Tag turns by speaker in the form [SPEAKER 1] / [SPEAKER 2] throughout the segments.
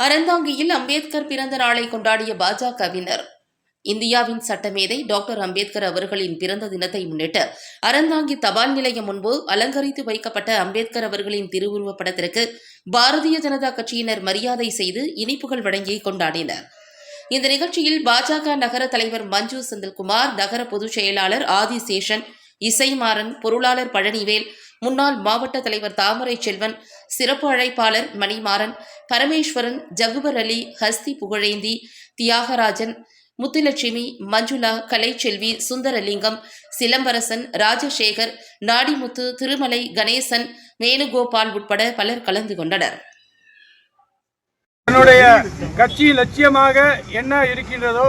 [SPEAKER 1] அறந்தாங்கியில் அம்பேத்கர் பிறந்த நாளை கொண்டாடிய பாஜகவினர். இந்தியாவின் சட்டமேதை டாக்டர் அம்பேத்கர் அவர்களின் பிறந்த தினத்தை முன்னிட்டு அறந்தாங்கி தபால் நிலையம் முன்பு அலங்கரித்து வைக்கப்பட்ட அம்பேத்கர் அவர்களின் திருவுருவப் படத்திற்கு பாரதிய ஜனதா கட்சியினர் மரியாதை செய்து இனிப்புகள் வழங்கி கொண்டாடினர். இந்த நிகழ்ச்சியில் பாஜக நகர தலைவர் மஞ்சு செந்தில்குமார் நகர பொதுச் செயலாளர் ஆதிசேஷன் இசைமாறன் பொருளாளர் பழனிவேல் முன்னாள் மாவட்ட தலைவர் தாமரை செல்வன் சிறப்பு அழைப்பாளர் மணிமாறன் பரமேஸ்வரன் ஜகுபர் அலி ஹஸ்தி புகழேந்தி தியாகராஜன் முத்துலட்சுமி மஞ்சுளா கலைச்செல்வி சுந்தரலிங்கம் சிலம்பரசன் ராஜசேகர் நாடிமுத்து திருமலை கணேசன் வேணுகோபால் உட்பட பலர் கலந்து கொண்டனர்.
[SPEAKER 2] என்னுடைய கட்சி லட்சியமாக என்ன இருக்கின்றதோ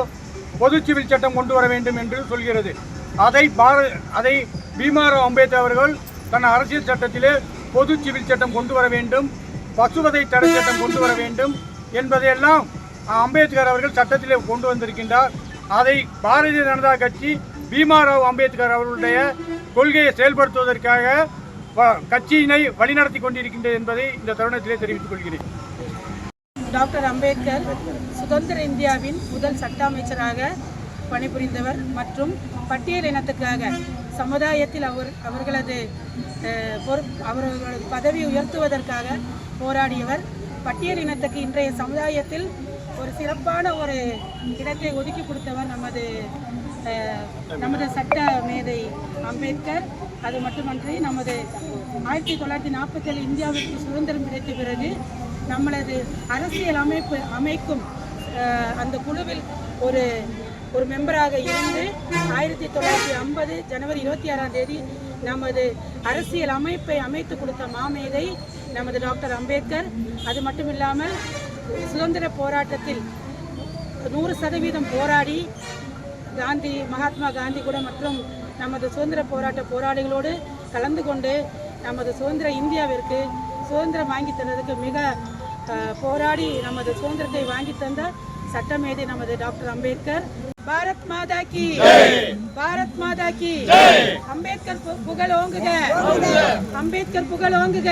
[SPEAKER 2] பொது சிவில் சட்டம் கொண்டு வர வேண்டும் என்று சொல்கிறது. அதை பார அதை பீமாராவ் அம்பேத்கர் அவர்கள் தன் அரசியல் சட்டத்திலே பொது சிவில் சட்டம் கொண்டு வர வேண்டும் பசுவதை தடை சட்டம் கொண்டு வர வேண்டும் என்பதையெல்லாம் அம்பேத்கர் அவர்கள் சட்டத்திலே கொண்டு வந்திருக்கின்றார். அதை பாரதிய ஜனதா கட்சி பீமாராவ் அம்பேத்கர் அவர்களுடைய கொள்கையை செயல்படுத்துவதற்காக வ- கட்சியினை வழிநடத்தி கொண்டிருக்கின்றது என்பதை இந்த தருணத்திலே தெரிவித்துக் கொள்கிறேன்.
[SPEAKER 3] டாக்டர் அம்பேத்கர் சுதந்திர இந்தியாவின் முதல் சட்ட அமைச்சராக பணிபுரிந்தவர் மற்றும் பட்டியல் இனத்துக்காக சமுதாயத்தில் அவர் அவர்களது அவர்களது பதவி உயர்த்துவதற்காக போராடியவர். பட்டியல் இனத்துக்கு இன்றைய சமுதாயத்தில் ஒரு சிறப்பான ஒரு இடத்தை ஒதுக்கி கொடுத்தவர் நமது நமது சட்ட மேதை அம்பேத்கர். அது மட்டுமன்றி நமது ஆயிரத்தி தொள்ளாயிரத்தி நாற்பத்தேழு இந்தியாவிற்கு சுதந்திரம் கிடைத்த பிறகு நம்மளது அரசியல் அமைப்பு அமைக்கும் அந்த குழுவில் ஒரு ஒரு மெம்பராக இருந்து ஆயிரத்தி தொள்ளாயிரத்தி ஐம்பது ஜனவரி இருபத்தி ஆறாம் தேதி நமது அரசியல் அமைப்பை அமைத்து கொடுத்த மாமேதை நமது டாக்டர் அம்பேத்கர். அது மட்டும் இல்லாமல் சுதந்திர போராட்டத்தில் நூறு சதவீதம் போராடி காந்தி மகாத்மா காந்தி கூட மற்றும் நமது சுதந்திர போராட்ட போராளிகளோடு கலந்து கொண்டு நமது சுதந்திர இந்தியாவிற்கு சுதந்திரம் வாங்கி தந்ததுக்கு மிக போராடி நமது சுதந்திரத்தை வாங்கி தந்த சட்டமேதை நமது டாக்டர் அம்பேத்கர். பாரத் மாதா கி. பாரத் மாதா கி. அம்பேத்கர் புகழ் ஓங்குக. அம்பேத்கர் புகழ் ஓங்குக.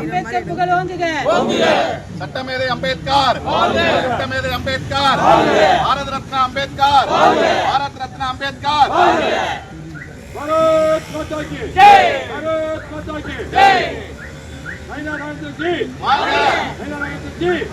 [SPEAKER 3] அம்பேத்கர் புகழ் ஓங்குக.
[SPEAKER 4] சட்டமேதை அம்பேத்கர். சட்டமேதை அம்பேத்கர். பாரத ரத்னா அம்பேத்கர். பாரத் ரத்னா அம்பேத்கர்.
[SPEAKER 2] பாரத் மாதா கி. பாரத்
[SPEAKER 4] மாதா
[SPEAKER 2] கி. மைனா ராஜன்
[SPEAKER 4] Siri.